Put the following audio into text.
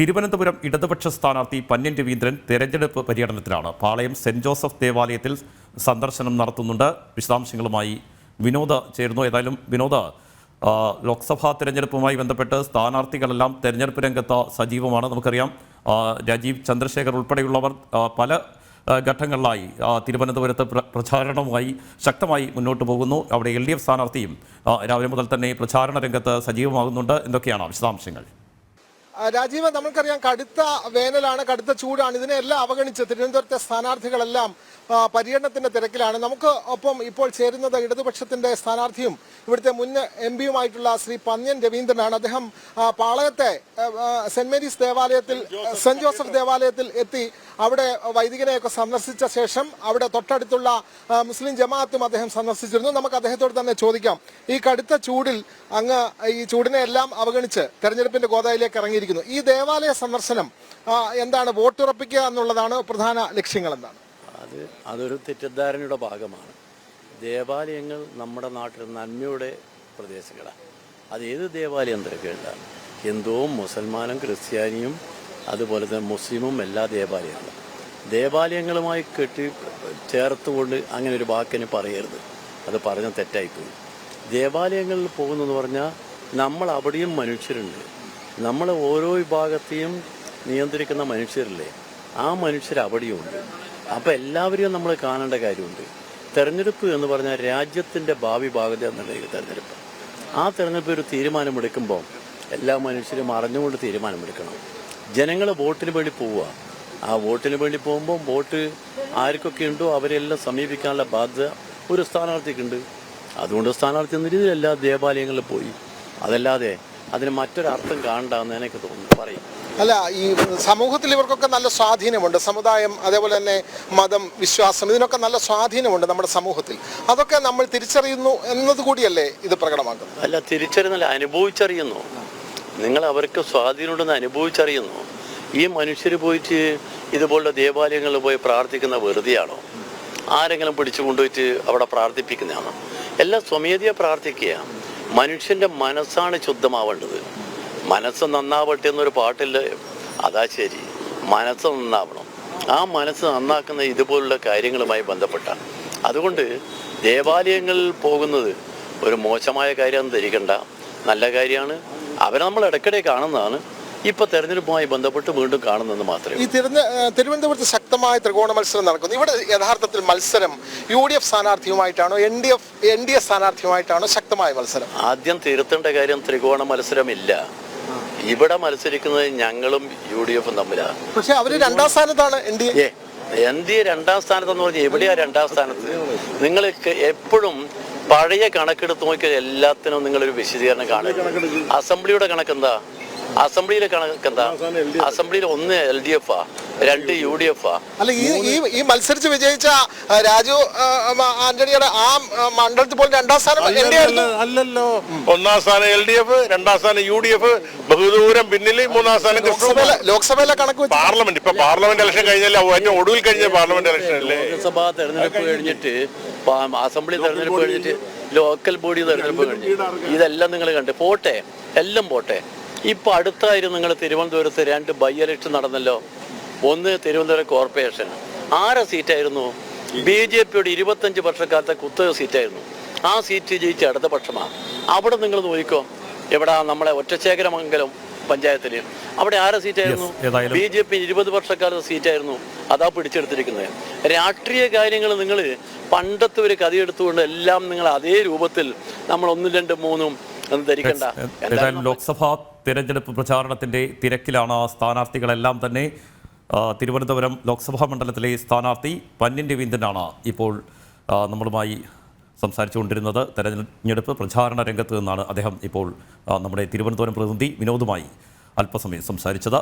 തിരുവനന്തപുരം ഇടതുപക്ഷ സ്ഥാനാർത്ഥി പന്ന്യൻ രവീന്ദ്രൻ തെരഞ്ഞെടുപ്പ് പര്യടനത്തിലാണ്. പാളയം സെന്റ് ജോസഫ് ദേവാലയത്തിൽ സന്ദർശനം നടത്തുന്നുണ്ട്. വിശദാംശങ്ങളുമായി വിനോദ ചേരുന്നു. ഏതായാലും വിനോദ ലോക്സഭാ തെരഞ്ഞെടുപ്പുമായി ബന്ധപ്പെട്ട് സ്ഥാനാർത്ഥികളെല്ലാം തെരഞ്ഞെടുപ്പ് രംഗത്ത് സജീവമാണ്. നമുക്കറിയാം രാജീവ് ചന്ദ്രശേഖർ ഉൾപ്പെടെയുള്ളവർ പല ഘട്ടങ്ങളിലായി തിരുവനന്തപുരത്ത് പ്ര- പ്രചാരണവുമായി ശക്തമായി മുന്നോട്ട് പോകുന്നു. അവിടെ എൽ ഡി എഫ് സ്ഥാനാർത്ഥിയും രാവിലെ മുതൽ തന്നെ പ്രചാരണ രംഗത്ത് സജീവമാകുന്നുണ്ട്. എന്തൊക്കെയാണ് വിശദാംശങ്ങൾ? രാജീവ് നമ്മൾക്കറിയാം കടുത്ത വേനലാണ് കടുത്ത ചൂടാണ്. ഇതിനെല്ലാം അവഗണിച്ച് തിരുവനന്തപുരത്തെ സ്ഥാനാർത്ഥികളെല്ലാം പര്യടനത്തിന്റെ തിരക്കിലാണ്. നമുക്ക് ഒപ്പം ഇപ്പോൾ ചേരുന്നത് ഇടതുപക്ഷത്തിന്റെ സ്ഥാനാർത്ഥിയും ഇവിടുത്തെ മുൻ എം പിയുമായിട്ടുള്ള ശ്രീ പന്ന്യൻ രവീന്ദ്രനാണ്. അദ്ദേഹം പാളയത്തെ സെന്റ് മേരീസ് ദേവാലയത്തിൽ സെന്റ് ജോസഫ് ദേവാലയത്തിൽ എത്തി അവിടെ വൈദികനെയൊക്കെ സന്ദർശിച്ച ശേഷം അവിടെ തൊട്ടടുത്തുള്ള മുസ്ലിം ജമാഅത്തും അദ്ദേഹം സന്ദർശിച്ചിരുന്നു. നമുക്ക് അദ്ദേഹത്തോട് തന്നെ ചോദിക്കാം. ഈ കടുത്ത ചൂടിൽ അങ്ങ് ഈ ചൂടിനെ എല്ലാം അവഗണിച്ച് തെരഞ്ഞെടുപ്പിന്റെ ഗോദായിലേക്ക് ഇറങ്ങിയിരിക്കുന്നു ഈ ദേവാലയ സന്ദർശനം എന്താണ് വോട്ടുറപ്പിക്കുക എന്നുള്ളതാണ് പ്രധാന ലക്ഷ്യങ്ങൾ എന്താണ് അത് അതൊരു തെറ്റിദ്ധാരണയുടെ ഭാഗമാണ്. ദേവാലയങ്ങൾ നമ്മുടെ നാട്ടിൽ നന്മയുടെ പ്രദേശങ്ങളാണ്. അത് ഏത് ദേവാലയം തിരക്കേണ്ട ഹിന്ദുവും മുസൽമാനും ക്രിസ്ത്യാനിയും അതുപോലെ തന്നെ മുസ്ലിമും എല്ലാ ദേവാലയങ്ങളും. ദേവാലയങ്ങളുമായി കെട്ടി ചേർത്തുകൊണ്ട് അങ്ങനെ ഒരു വാക്കിന് പറയരുത്. അത് പറഞ്ഞ തെറ്റായിപ്പോയി. ദേവാലയങ്ങളിൽ പോകുന്നെന്ന് പറഞ്ഞാൽ നമ്മൾ അവിടെയും മനുഷ്യരുണ്ട്. നമ്മൾ ഓരോ വിഭാഗത്തെയും നിയന്ത്രിക്കുന്ന മനുഷ്യരില്ലേ? ആ മനുഷ്യർ അവിടെയുണ്ട്. അപ്പം എല്ലാവരെയും നമ്മൾ കാണേണ്ട കാര്യമുണ്ട്. തെരഞ്ഞെടുപ്പ് എന്ന് പറഞ്ഞാൽ രാജ്യത്തിന്റെ ഭാവി ഭാഗത എന്നുള്ള തെരഞ്ഞെടുപ്പ്. ആ തെരഞ്ഞെടുപ്പ് ഒരു തീരുമാനമെടുക്കുമ്പോൾ എല്ലാ മനുഷ്യരും അറിഞ്ഞുകൊണ്ട് തീരുമാനമെടുക്കണം. ജനങ്ങൾ വോട്ടിന് വേണ്ടി പോവുക. ആ വോട്ടിന് വേണ്ടി പോകുമ്പോൾ വോട്ട് ആർക്കൊക്കെ ഉണ്ടോ അവരെല്ലാം സമീപിക്കാനുള്ള ബാധ്യത ഒരു സ്ഥാനാർത്ഥിക്കുണ്ട്. അതുകൊണ്ട് സ്ഥാനാർത്ഥി എന്ന രീതിയിൽ എല്ലാ ദേവാലയങ്ങളിൽ പോയി. അതല്ലാതെ അതിന് മറ്റൊരർത്ഥം കാണണ്ടെന്ന് എനിക്ക് തോന്നുന്നു. പറയും. അല്ല ഈ സമൂഹത്തിൽ ഇവർക്കൊക്കെ നല്ല സ്വാധീനമുണ്ട്. സമുദായം അതേപോലെ തന്നെ മതം വിശ്വാസം ഇതിനൊക്കെ നല്ല സ്വാധീനമുണ്ട് നമ്മുടെ സമൂഹത്തിൽ. അതൊക്കെ നമ്മൾ തിരിച്ചറിയുന്നു എന്നത് കൂടിയല്ലേ ഇത് പ്രകടമാക്കുന്നത്? അല്ല തിരിച്ചറിയുന്നില്ല അനുഭവിച്ചറിയുന്നു. നിങ്ങൾ അവർക്ക് സ്വാധീനമുണ്ടെന്ന് അനുഭവിച്ചറിയുന്നു. ഈ മനുഷ്യർ പോയിട്ട് ഇതുപോലുള്ള ദേവാലയങ്ങളിൽ പോയി പ്രാർത്ഥിക്കുന്ന വെറുതെയാണോ? ആരെങ്കിലും പിടിച്ചു കൊണ്ടുപോയിട്ട് അവിടെ പ്രാർത്ഥിപ്പിക്കുന്നതാണോ? എല്ലാം സ്വമേധയാ പ്രാർത്ഥിക്കുക. മനുഷ്യന്റെ മനസ്സാണ് ശുദ്ധമാവേണ്ടത്. മനസ്സ് നന്നാവട്ടെ എന്നൊരു പാട്ടില്ല? അതാ ശരി. മനസ്സ് നന്നാവണം. ആ മനസ്സ് നന്നാക്കുന്ന ഇതുപോലുള്ള കാര്യങ്ങളുമായി ബന്ധപ്പെട്ട. അതുകൊണ്ട് ദേവാലയങ്ങളിൽ പോകുന്നത് ഒരു മോശമായ കാര്യം ധരിക്കണ്ട. നല്ല കാര്യമാണ്. അവരെ നമ്മൾ ഇടയ്ക്കിടെ കാണുന്നതാണ്. ഇപ്പൊ തെരഞ്ഞെടുപ്പുമായി ബന്ധപ്പെട്ട് വീണ്ടും കാണുന്നെന്ന് മാത്രമേ ഈ തിരുവന തിരുവനന്തപുരത്ത് ശക്തമായ ത്രികോണ മത്സരം നടക്കുന്നു. ഇവിടെ യഥാർത്ഥത്തിൽ മത്സരം U D F സ്ഥാനാർത്ഥിയുമായിട്ടാണോ N D F N D A സ്ഥാനാർത്ഥിയുമായിട്ടാണോ ശക്തമായ മത്സരം? ആദ്യം തിരുത്തേണ്ട കാര്യം ത്രികോണ മത്സരമില്ല ഇവിടെ മത്സരിക്കുന്നത് ഞങ്ങളും യു ഡി എഫും തമ്മിലാണ് പക്ഷെ അവർ രണ്ടാം സ്ഥാനത്താണ് N D A. N D A രണ്ടാം സ്ഥാനത്തെന്ന് പറഞ്ഞാൽ എവിടെയാ രണ്ടാം സ്ഥാനത്ത്? നിങ്ങൾ എപ്പോഴും പഴയ കണക്കെടുത്ത് നോക്കിയാൽ എല്ലാത്തിനും നിങ്ങളൊരു വിശദീകരണം കാണുക അസംബ്ലിയുടെ കണക്കെന്താ? അസംബ്ലിയിലെ കണക്ക് എന്താ അസംബ്ലിയിൽ ഒന്ന് എൽ ഡി എഫ് ആ രണ്ട് യു ഡി എഫ് ആ. അല്ല ഈ ഈ ഈ മത്സരിച്ച് വിജയിച്ച രാജു ആന്റണിയുടെ ആ മണ്ഡലത്തിൽ പോലും രണ്ടാം സ്ഥാനം അല്ലല്ലോ ഒന്നാം സ്ഥാനം എൽ ഡി എഫ് രണ്ടാം സ്ഥാനം യു ഡി എഫ് ബഹുദൂരം പിന്നിൽ മൂന്നാം സ്ഥാനം ലോക്സഭയിലെ കണക്ക് വെച്ച് പാർലമെന്റ് ഇപ്പൊ പാർലമെന്റ് ഇലക്ഷൻ കഴിഞ്ഞല്ലേ? ഏറ്റവും ഒടുവിൽ കഴിഞ്ഞ പാർലമെന്റ് ഇലക്ഷൻ അല്ലേ? ലോക്സഭാ തെരഞ്ഞെടുപ്പ് കഴിഞ്ഞിട്ട് അസംബ്ലി തെരഞ്ഞെടുപ്പ് കഴിഞ്ഞിട്ട് ലോക്കൽ ബോഡി തെരഞ്ഞെടുപ്പ് കഴിഞ്ഞു. ഇതെല്ലാം നിങ്ങൾ കണ്ട്. പോട്ടെ എല്ലാം പോട്ടെ. ഇപ്പൊ അടുത്തായിരുന്നു നിങ്ങൾ തിരുവനന്തപുരത്ത് രണ്ട് ബൈ ഇലക്ഷൻ നടന്നല്ലോ. ഒന്ന് തിരുവനന്തപുരം കോർപ്പറേഷൻ. ആറ് സീറ്റായിരുന്നു? ബി ജെ പിയുടെ ഇരുപത്തഞ്ച് വർഷക്കാലത്തെ കുത്തക സീറ്റായിരുന്നു. ആ സീറ്റ് ജയിച്ച അടുത്ത പക്ഷമാണ് അവിടെ നിങ്ങൾ നോക്കിക്കോ. എവിടെ നമ്മളെ ഒറ്റശേഖരമംഗലം പഞ്ചായത്തിൽ അവിടെ ആറ് സീറ്റായിരുന്നു? ബി ജെ പി ഇരുപത് വർഷക്കാലത്തെ സീറ്റായിരുന്നു. അതാ പിടിച്ചെടുത്തിരിക്കുന്നത്. രാഷ്ട്രീയ കാര്യങ്ങൾ നിങ്ങൾ പണ്ടത്തെ ഒരു കഥ എടുത്തുകൊണ്ട് എല്ലാം നിങ്ങൾ അതേ രൂപത്തിൽ നമ്മൾ ഒന്നും രണ്ടും മൂന്നും ധരിക്കണ്ട. ലോക്സഭാ തിരഞ്ഞെടുപ്പ് പ്രചാരണത്തിന്റെ തിരക്കിലാണ് സ്ഥാനാർത്ഥികളെല്ലാം തന്നെ തിരുവനന്തപുരം ലോക്സഭാ മണ്ഡലത്തിലെ സ്ഥാനാർത്ഥി പന്നിൻ രവീന്ദ്രനാണ് ഇപ്പോൾ നമ്മളുമായി സംസാരിച്ചുകൊണ്ടിരുന്നത്. തെരഞ്ഞെടുപ്പ് പ്രചാരണ രംഗത്ത് നിന്നാണ് അദ്ദേഹം ഇപ്പോൾ നമ്മുടെ തിരുവനന്തപുരം പ്രതിനിധി വിനോദുമായി അല്പസമയം സംസാരിച്ചത്.